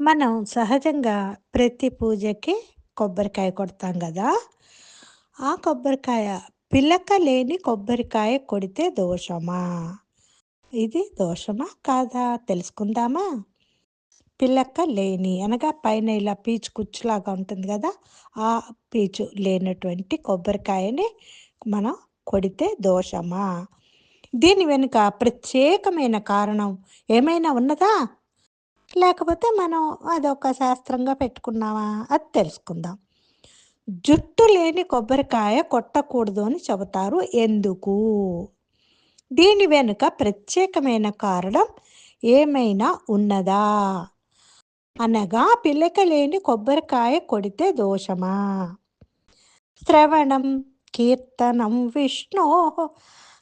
మనం సహజంగా ప్రతి పూజకి కొబ్బరికాయ కొడతాం కదా ఆ కొబ్బరికాయ పిలక లేని కొబ్బరికాయ కొడితే దోషమా? ఇది దోషమా? కాదా? తెలుసుకుందామా? పిలక లేని అనగా పైన ఇలా పీచు కుచ్చులాగా ఉంటుంది కదా ఆ పీచు లేనటువంటి కొబ్బరికాయని మనం కొడితే దోషమా? దీని వెనుక ప్రత్యేకమైన కారణం ఏమైనా ఉన్నదా? లేకపోతే మనం అదొక శాస్త్రంగా పెట్టుకున్నామా? అది తెలుసుకుందాం. జుట్టు లేని కొబ్బరికాయ కొట్టకూడదు అని చెబుతారు. ఎందుకు? దీని వెనుక ప్రత్యేకమైన కారణం ఏమైనా ఉన్నదా? అనగా పిల్లక లేని కొబ్బరికాయ కొడితే దోషమా? శ్రవణం కీర్తనం విష్ణో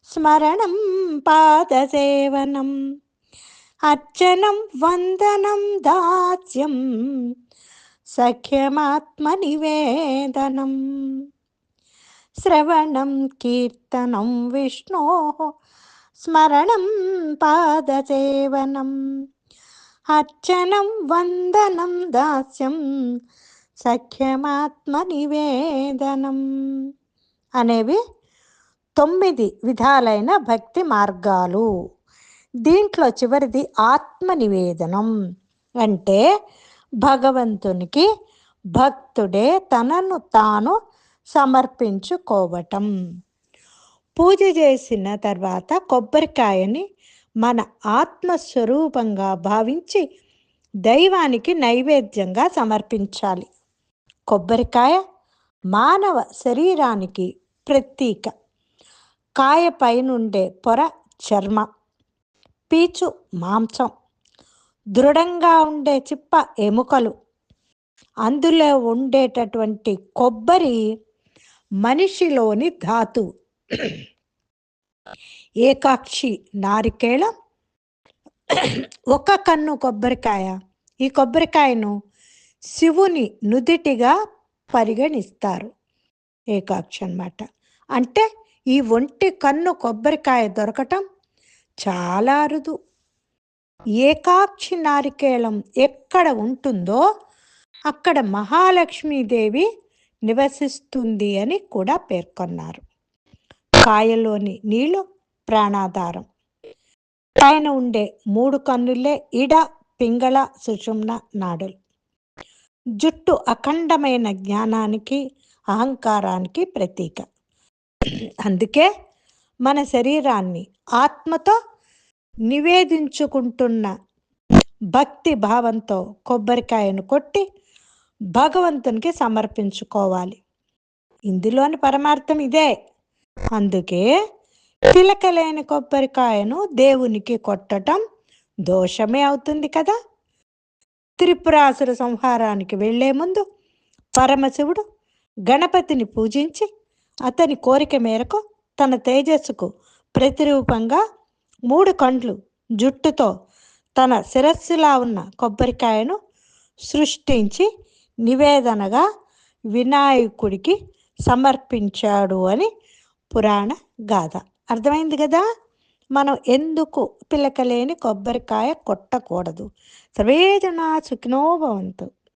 స్మరణం పాదసేవనం అర్చనం వందనం దాస్యం సఖ్యమాత్మ నివేదనం శ్రవణం కీర్తనం విష్ణో స్మరణం పాదసేవనం. అర్చనం వందనం దాస్యం సఖ్యమాత్మ నివేదనం అనేవి తొమ్మిది విధాలైన భక్తి మార్గాలు. దీంట్లో చివరిది ఆత్మ నివేదనం అంటే భగవంతునికి భక్తుడే తనను తాను సమర్పించుకోవటం. పూజ చేసిన తర్వాత కొబ్బరికాయని మన ఆత్మస్వరూపంగా భావించి దైవానికి నైవేద్యంగా సమర్పించాలి. కొబ్బరికాయ మానవ శరీరానికి ప్రతీక. కాయ పైనుండే పొర చర్మ. పీచు మాంసం. దృఢంగా ఉండే చిప్ప ఎముకలు. అందులో ఉండేటటువంటి కొబ్బరి మనిషిలోని ధాతు. ఏకాక్షి నారికేళం. ఒక కన్ను కొబ్బరికాయ. ఈ కొబ్బరికాయను శివుని నుదిటిగా పరిగణిస్తారు. ఏకాక్షి అన్నమాట. అంటే ఈ ఒంటి కన్ను కొబ్బరికాయ దొరకటం చాలా అరుదు. ఏకాక్షి నారికేళం ఎక్కడ ఉంటుందో అక్కడ మహాలక్ష్మీదేవి నివసిస్తుంది అని కూడా పేర్కొన్నారు. కాయలోని నీళ్ళు ప్రాణాధారం. పైన ఉండే మూడు కన్నులే ఇడ పింగళ సుషుమ్న నాడులు. జుట్టు అఖండమైన జ్ఞానానికి అహంకారానికి ప్రతీక. అందుకే మన శరీరాన్ని ఆత్మతో నివేదించుకుంటున్న భక్తి భావంతో కొబ్బరికాయను కొట్టి భగవంతునికి సమర్పించుకోవాలి. ఇందులోని పరమార్థం ఇదే. అందుకే పిలకలేని కొబ్బరికాయను దేవునికి కొట్టటం దోషమే అవుతుంది కదా. త్రిపురాసుర సంహారానికి వెళ్ళే ముందు పరమశివుడు గణపతిని పూజించి అతని కోరిక మేరకు తన తేజస్సుకు ప్రతిరూపంగా మూడు కండ్లు జుట్టుతో తన శిరస్సులా ఉన్న కొబ్బరికాయను సృష్టించి నివేదనగా వినాయకుడికి సమర్పించాడు అని పురాణ గాథ. అర్థమైంది కదా? మనం ఎందుకు పిలకలేని కొబ్బరికాయ కొట్టకూడదు? సర్వేజన సుఖినోభవంతు